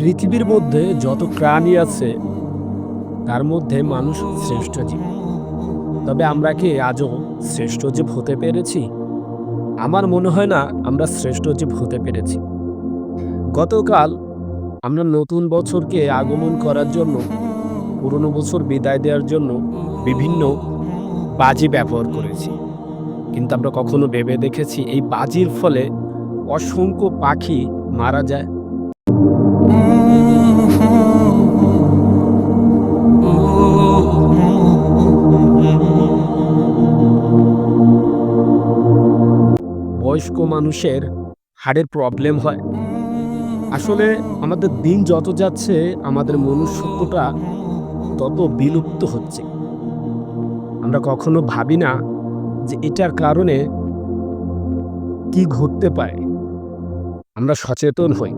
পৃথিবীর মধ্যে যত প্রাণী আছে, তার মধ্যে মানুষ শ্রেষ্ঠ জীব। তবে আমরা কি আজও শ্রেষ্ঠ জীব হতে পেরেছি? আমার মনে হয় না আমরা শ্রেষ্ঠ জীব হতে পেরেছি। গতকাল আমরা নতুন বছরকে আগমন করার জন্য, পুরনো বছর বিদায় দেওয়ার জন্য বিভিন্ন বাজি ব্যবহার করেছি। কিন্তু আমরা কখনো ভেবে দেখেছি এই বাজির ফলে অসংখ্য পাখি মারা যায়। বয়স্ক মানুষের হাড়ের প্রবলেম হয়। আসলে আমাদের দিন যত যাচ্ছে, আমাদের মনুষ্যত্বটা তত বিলুপ্ত হচ্ছে। আমরা কখনো ভাবি না যে এটার কারণে কি ঘটতে পারে। আমরা সচেতন হই।